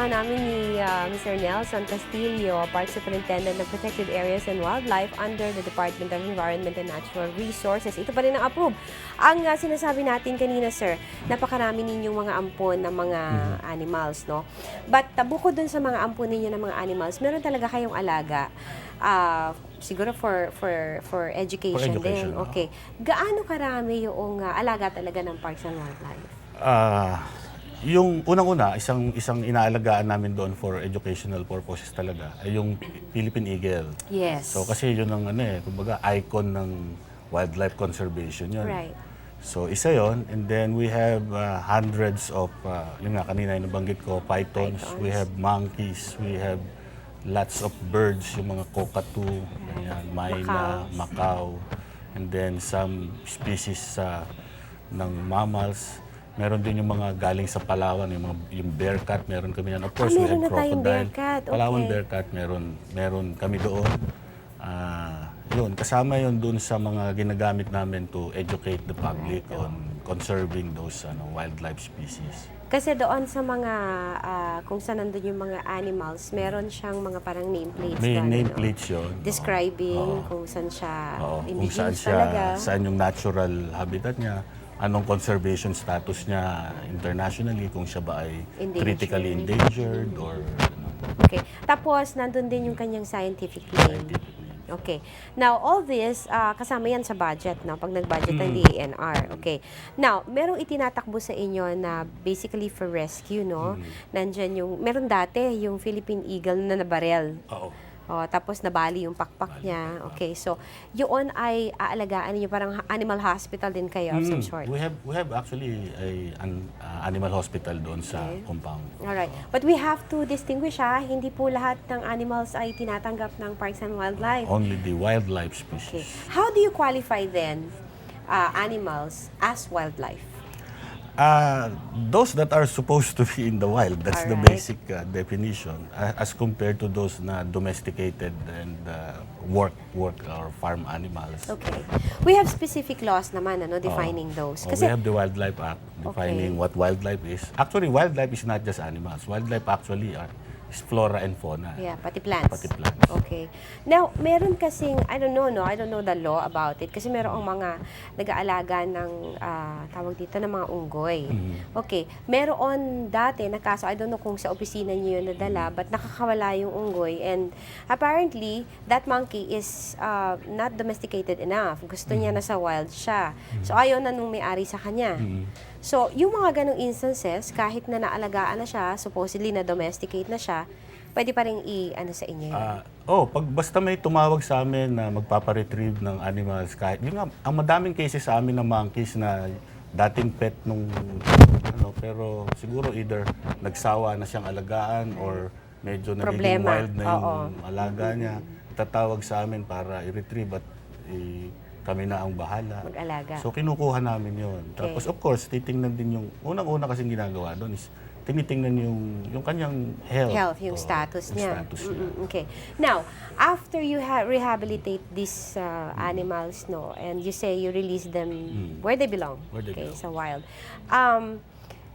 Kasama namin ni ah, Mr. Nelson Castillo, Park Superintendent ng Protected Areas and Wildlife under the Department of Environment and Natural Resources. Ito pa rin ang approve. Ang ah, sinasabi natin kanina, sir, napakarami ninyong mga ampon ng mga animals, no? But uh, bukod dun sa mga ampon ninyo ng mga animals, meron talaga kayong alaga. Ah, siguro for for for education, For education, din. Okay. Gaano karami yung ah, alaga talaga ng Parks and Wildlife? Ah, yung unang-una, isang isang inaalagaan namin doon for educational purposes talaga ay yung Philippine Eagle. Yes. So kasi yun ang ano eh, kumbaga icon ng wildlife conservation yun. Right. So isa yon and then we have uh, hundreds of, uh, yun nga kanina yung nabanggit ko, pythons, Pythons. we have monkeys, we have lots of birds, yung mga cockatoo, ganyan, myna, macau, and then some species sa ng mammals. Meron din yung mga galing sa Palawan, yung, mga, yung bear cat, meron kami yan. Of course, we meron have crocodile. bear cat, Palawan okay. bear cat, meron, meron kami doon. Ah, yun, kasama yun doon sa mga ginagamit namin to educate the public on conserving those ano, wildlife species. Kasi doon sa mga, ah, kung saan nandun yung mga animals, meron siyang mga parang nameplates. May ano? nameplates yun. Describing Oo. kung saan siya Oo, kung saan siya, talaga. saan yung natural habitat niya, anong conservation status niya internationally, kung siya ba ay Endangered. critically endangered or ano, Okay. Tapos, nandun din yung kanyang scientific name. scientific name. Okay. Now, all this, ah, kasama yan sa budget, no? Pag nag-budget ng Mm. DENR. Okay. Now, merong itinatakbo sa inyo na basically for rescue, no? Mm. Nandyan yung, meron dati yung Philippine Eagle na nabarel. Oo. Oh, tapos nabali yung pakpak niya. Okay, so yun ay aalagaan niyo parang animal hospital din kayo of some Mm, sort. We have we have actually a an uh, animal hospital doon sa Okay. compound. Alright. But we have to distinguish ha, hindi po lahat ng animals ay tinatanggap ng Parks and Wildlife. Only the wildlife Okay. species. How do you qualify then uh, animals as wildlife? Uh, those that are supposed to be in the wild, that's the Alright. basic uh, definition, uh, as compared to those na domesticated and uh, work work or farm animals. Okay. We have specific laws naman ano defining those. Oh, Kasi we have the Wildlife Act defining what wildlife is. Actually, wildlife is not just animals. Wildlife actually are, flora and fauna. Yeah, pati plants. Pati plants. Okay. Now, meron kasing, I don't know, no? I don't know the law about it. Kasi merong mga nag-aalaga ng, ah, tawag dito, ng mga unggoy. Mm-hmm. Okay. Meron dati na kaso, I don't know kung sa opisina niyo yun nadala, but nakakawala yung unggoy. And apparently, that monkey is ah, not domesticated enough. Gusto niya na sa wild siya. So, ayaw na nung may-ari sa kanya. Mm-hmm. So, yung mga ganong instances, kahit na naalagaan na siya, supposedly na domesticate na siya, pwede pa rin i-ano sa inyo yun. Ah, oh, pag basta may tumawag sa amin na magpapa-retrieve ng animals kahit yun nga, ang madaming cases sa amin ng monkeys na dating pet nung ano pero siguro either nagsawa na siyang alagaan or medyo nagiging Problema. wild na yung Oo. alaga niya tatawag sa amin para i-retrieve at i- kami na ang bahala. Mag-alaga. So kinukuha namin. Okay. Tapos of course, titingnan din yung, unang-una kasing ginagawa doon is tinitingnan yung, yung kanyang health. health, yung Oo, status yung niya. status niya. Mm-mm, okay. Now, after you ha- rehabilitate these uh, animals, no, and you say you release them where they belong, Mm. Where they okay, belong. sa wild. Um,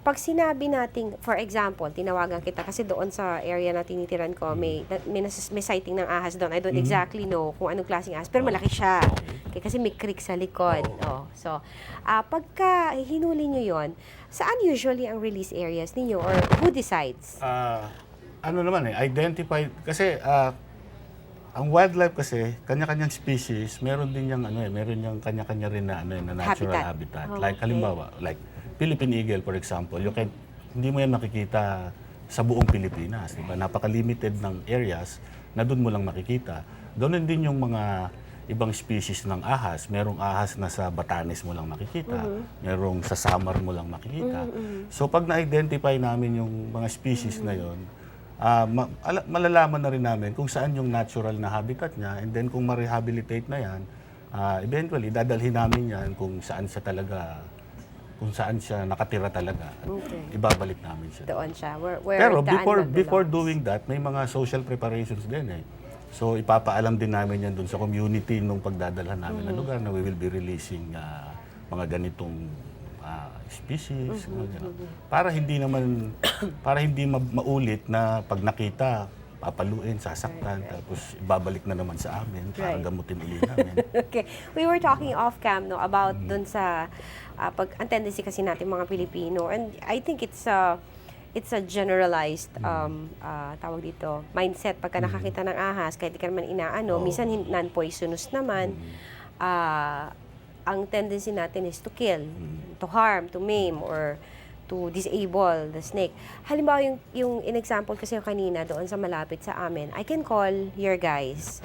pag sinabi nating, for example, tinawagan kita kasi doon sa area na tinitiran ko, may, Mm. may, nas- may sighting ng ahas doon. I don't Mm-hmm. exactly know kung anong klaseng ahas, pero malaki siya. Okay, kasi may creek sa likod. Oh. So, ah pagka hinuli nyo yon saan usually ang release areas ninyo or who decides? Ah, ano naman eh, identify, kasi ah, ang wildlife kasi, kanya-kanyang species, meron din yung ano eh, meron yung kanya-kanya rin na, ano, eh, na natural Habitat. habitat. Oh, like okay. halimbawa, like Philippine eagle for example, you can, hindi mo yan makikita sa buong Pilipinas, di ba? Napaka-limited ng areas na doon mo lang makikita. Ganoon din yung mga ibang species ng ahas. Merong ahas na sa Batanes mo lang makikita. Merong sa Samar mo lang makikita. So pag na-identify namin yung mga species na yon, ah, ma- ala- malalaman na rin namin kung saan yung natural na habitat niya and then kung ma-rehabilitate na yan, ah, eventually dadalhin namin yan kung saan siya talaga kung saan siya nakatira talaga. Okay. Ibabalik namin siya. Doon siya. Where, where Pero before before doing that, may mga social preparations din eh. So ipapaalam din namin yan dun sa community nung pagdadalhan namin Mm-hmm. na lugar na we will be releasing ah, mga ganitong ah, species, mga ganun. Para hindi naman, para hindi ma- maulit na pag nakita, papaluin, sasaktan, tapos ibabalik na naman sa amin para Right. gamutin uli namin. okay. We were talking off cam no about dun sa ah, pag ang tendency kasi natin mga Pilipino and I think it's a it's a generalized um ah, tawag dito mindset pagka nakakita ng ahas kahit di ka naman inaano Oo. minsan non-poisonous naman ah, ang tendency natin is to kill to harm to maim or to disable the snake. Halimbawa, yung, yung in-example kasi yung kanina doon sa malapit sa amin, I can call your guys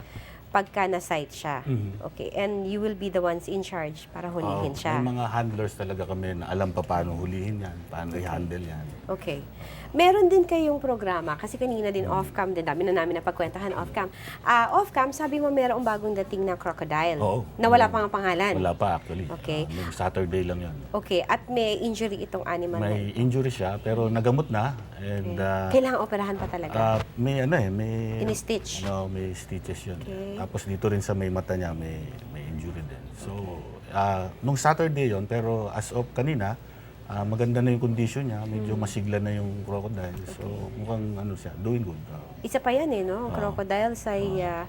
pagka na-site siya. Mhm. Okay, and you will be the ones in charge para hulihin Oo, siya. May mga handlers talaga kami na alam pa paano hulihin yan, paano i-handle yan. Okay. Meron din kayong programa, kasi kanina din off-cam din, dami na namin napagkwentahan off-cam. Ah, off-cam, sabi mo merong bagong dating na crocodile. Oo. Na wala pang pangalan. Wala pa actually. Okay. Ah, nung Saturday lang yan. Okay, at may injury itong animal na May injury siya pero nagamot na and ah, Kailangan operahan pa talaga. ah, may ano eh, may In-stitch. Ano, may stitches yun. Okay. Tapos dito rin sa may mata niya may may injury din. So, ah, nung Saturday yon pero as of kanina, ah, maganda na yung condition niya, medyo Hmm. masigla na yung crocodile. So, mukhang ano siya, doing good. Ah, Isa pa yan eh, no? Crocodiles ay ah,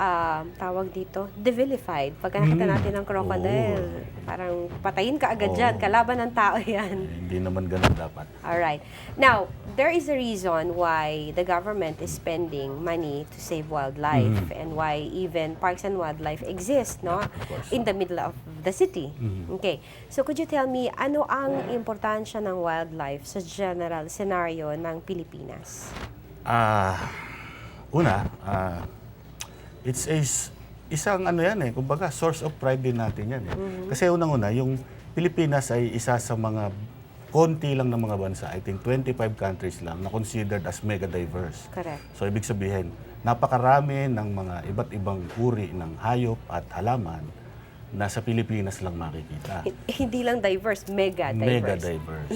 ah, tawag dito, devilified. Pag nakita Mm. natin ng crocodile, parang patayin ka agad Oo. dyan. Kalaban ng tao yan. eh, hindi naman ganun dapat. Alright. Now, there is a reason why the government is spending money to save wildlife and why even parks and wildlife exist, no? In the middle of the city. Okay. So, could you tell me, ano ang importansya ng wildlife sa general scenario ng Pilipinas? Ah, una, ah, it's a isang ano yan eh, kumbaga source of pride din natin yan eh. Kasi unang-una, yung Pilipinas ay isa sa mga konti lang ng mga bansa, I think 25 countries lang na considered as mega diverse. Correct. So ibig sabihin, napakarami ng mga iba't ibang uri ng hayop at halaman na sa Pilipinas lang makikita. Hindi lang diverse, mega diverse. Mega diverse.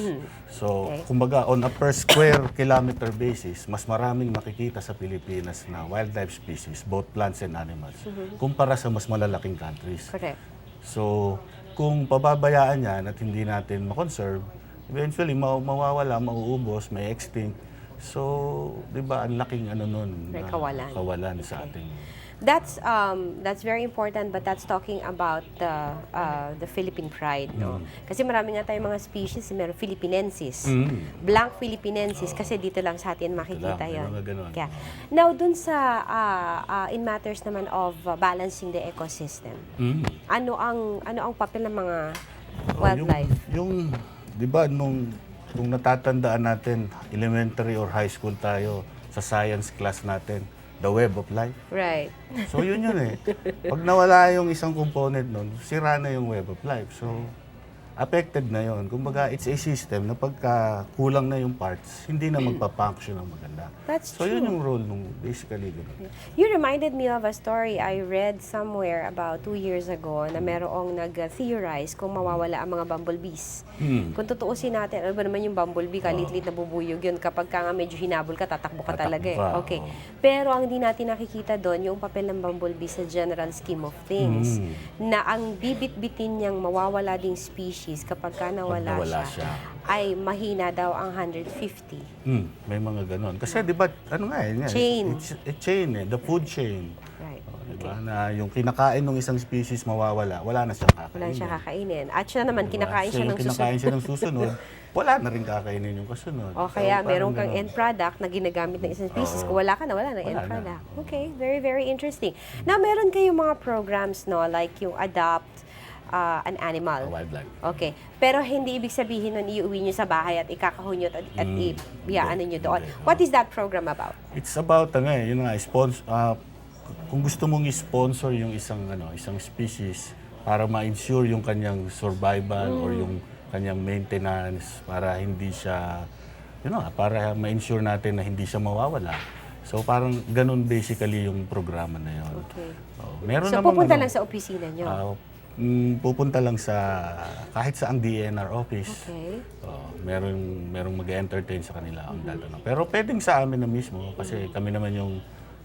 So, Okay. kumbaga, on a per square kilometer basis, mas maraming makikita sa Pilipinas na wildlife species, both plants and animals, kumpara sa mas malalaking countries. Correct. So, kung pababayaan yan at hindi natin makonserve, eventually ma- mawawala, mauubos, may extinct. So, di ba, ang laking ano nun, May kawalan. kawalan sa ating... That's um that's very important but that's talking about the uh, the Philippine pride no. Kasi marami nga tayong mga species, meron Philippinensis. Mm. Blank Philippinensis kasi dito lang sa atin makikita 'yon. Kaya now dun sa ah, ah, in matters naman of uh, balancing the ecosystem. Mm. Ano ang ano ang papel ng mga Oh, wildlife? Yung, yung 'di ba nung kung natatandaan natin elementary or high school tayo sa science class natin, the web of life. Right. So yun yun eh. Pag nawala yung isang component nun, sira na yung web of life. So affected na yon. Kumbaga, it's a system na pagka kulang na yung parts, hindi na magpa-function ng maganda. That's So true. yun yung role nung basically ganun. You reminded me of a story I read somewhere about two years ago na merong nag-theorize kung mawawala ang mga bumblebees. Hmm. Kung tutuusin natin, ano ba naman yung bumblebee, kalitlit na bubuyog yun. Kapag ka nga medyo hinabol ka, tatakbo ka Tatakbo talaga eh. ka, Okay. oo. Pero ang di natin nakikita doon, yung papel ng bumblebee sa general scheme of things. Hmm. Na ang bibit-bitin niyang mawawala ding species kapag ka nawala, nawala siya, siya. ay mahina daw ang 150. Hmm, may mga ganun. Kasi di ba, ano nga eh, nga, Chain. It's a chain eh, the food chain. Right. Oh, di ba? Na yung kinakain ng isang species mawawala, wala na siyang kakainin. Wala siya kakainin. At siya naman, Diba? kinakain So, siya ng susunod. kinakain siya ng susunod, wala na rin kakainin yung kasunod. O kaya So, meron kang end product na ginagamit ng isang species. Oo. Kung wala ka na, wala na Wala end na. product. Okay, very, very interesting. Now, meron kayong mga programs, no? Like yung adopt uh, an Ah, animal. wildlife. Okay. Pero hindi ibig sabihin nun iuwi nyo sa bahay at ikakahunyot at, at Mm. i- yeah, nyo doon. Hindi. What is that program about? It's about ano eh, yun nga, sponsor, kung gusto mong i-sponsor yung isang ano, isang species para ma-ensure yung kanyang survival or yung kanyang maintenance para hindi siya yun nga, para ma-ensure natin na hindi siya mawawala. So parang ganun basically yung programa na yun. Okay. Oh, meron So, namang pupunta ano, lang sa opisina nyo. ah, mm, pupunta lang sa kahit sa ang DNR office. Okay. Oh, meron merong mag-entertain sa kanila ang dalawa. Pero pwedeng sa amin na mismo kasi kami naman yung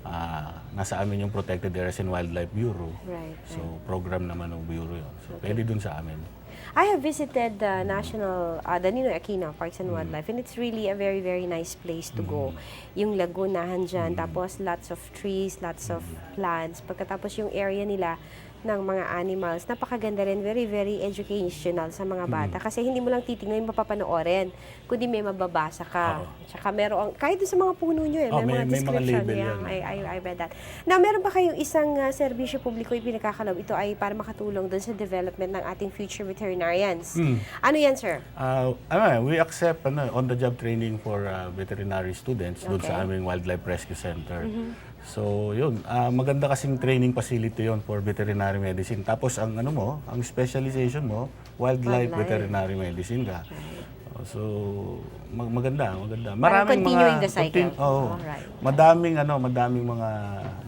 ah, nasa amin yung Protected Areas and Wildlife Bureau. Right. So, program naman ng Bureau yun. So, pwede dun sa amin. I have visited the National, uh, the Ninoy Aquino Parks and Wildlife and it's really a very, very nice place to go. Yung lagunahan dyan, tapos lots of trees, lots of plants. Pagkatapos yung area nila ng mga animals, napakaganda rin, very, very educational sa mga bata. Kasi hindi mo lang titignan yung mapapanoorin, kundi may mababasa ka. Oo. Tsaka meron, kahit doon sa mga puno nyo, eh, Oh, may, mga may- may mga description. label yeah, yan. I, I, I read that. Now, meron ba kayong isang uh, serbisyo publiko yung pinakakalaw? Ito ay para makatulong doon sa development ng ating future veterinarians. Hmm. Ano yan, sir? Ah, ano, we accept ano, on-the-job training for ah, veterinary students doon Okay. Mm-hmm. sa aming Wildlife Rescue Center. So, yun. ah, maganda kasing training facility yon for veterinary medicine. Tapos, ang ano mo, ang specialization mo, wildlife, Wildlife. veterinary medicine ka. Oh, So, mag- maganda, maganda. Parang continuing the cycle. oh, Alright. madaming ano, madaming mga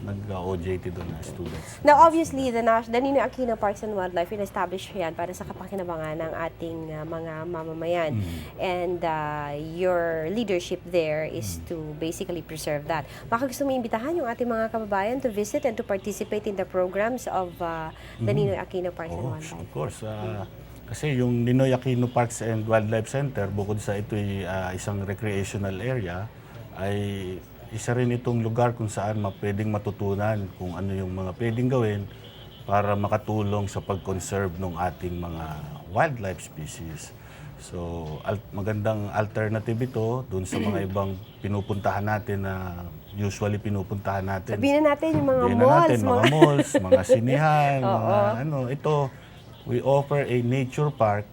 nag-OJT doon na students. Now, obviously, the, Nas- the Aquino Parks and Wildlife, in-establish yan para sa kapakinabangan ng ating uh, mga mamamayan. And uh, your leadership there is to basically preserve that. Baka gusto mo imbitahan yung ating mga kababayan to visit and to participate in the programs of uh, the Ninoy Aquino Parks and Oo, Wildlife. of course. ah, kasi yung Ninoy Aquino Parks and Wildlife Center, bukod sa ito'y ah, isang recreational area, ay isa rin itong lugar kung saan pwedeng matutunan kung ano yung mga pwedeng gawin para makatulong sa pag-conserve ng ating mga wildlife species. So, al- magandang alternative ito dun sa mga ibang pinupuntahan natin na usually pinupuntahan natin. Sabihin na natin yung mga Sabihin na malls. natin, mga malls, mga sinihan, mga ano. Ito, we offer a nature park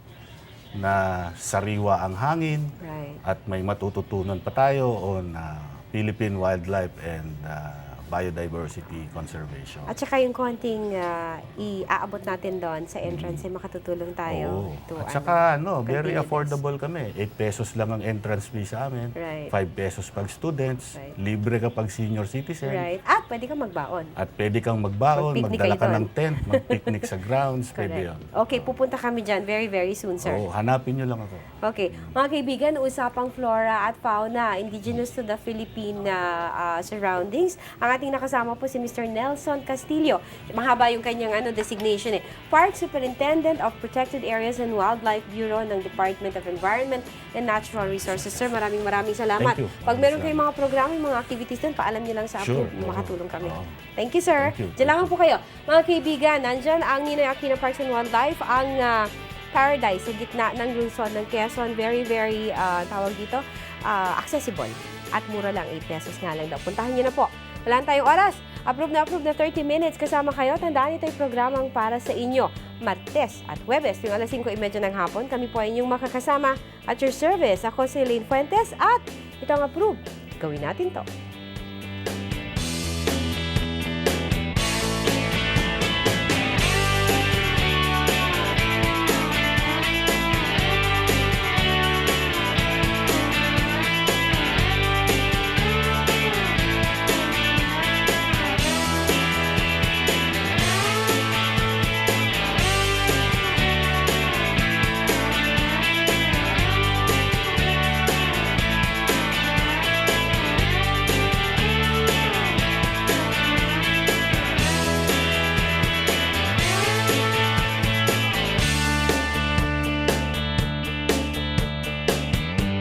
na sariwa ang hangin Right. at may matututunan pa tayo on uh, Philippine wildlife and uh, biodiversity conservation. At saka yung konting uh, iaabot natin doon sa entrance ay makatutulong tayo. Oo. to, At ano, saka ano, very convenience. affordable kami. 8 pesos lang ang entrance fee sa amin. Right. 5 pesos pag students. Right. Libre ka pag senior citizen. Right. At pwede kang magbaon. At pwede kang magbaon, Mag-picnic magdala ka doon. ng tent, mag-picnic sa grounds, pwede yun. Okay, pupunta kami dyan very, very soon, sir. Oo, hanapin nyo lang ako. Okay, mga kaibigan, usapang flora at fauna, indigenous to the Philippine uh, uh, surroundings. Ang ating nakasama po si Mr. Nelson Castillo. Mahaba yung kanyang ano, designation eh. Park Superintendent of Protected Areas and Wildlife Bureau ng Department of Environment and Natural Resources. Sir, maraming maraming salamat. Thank you. Pag meron kayong mga programa, yung mga activities doon, paalam niyo lang sa Sure. apo, makatulong kami. Oo. Thank you, sir. Thank you. Diyan lang po kayo. Mga kaibigan, nandyan ang Ninoy Aquino Parks and Wildlife, ang ah, paradise sa gitna ng Luzon, ng Quezon. Very, very, ah, tawag dito, ah, accessible. At mura lang, 8 pesos nga lang daw. Puntahan niyo na po. Wala tayong oras. Approve na approve na 30 minutes kasama kayo. Tandaan ito yung programang para sa inyo. Martes at Huwebes, yung alas 5.30 ng hapon. Kami po ay inyong makakasama at your service. Ako si Elaine Fuentes at ito ang approve. Gawin natin to.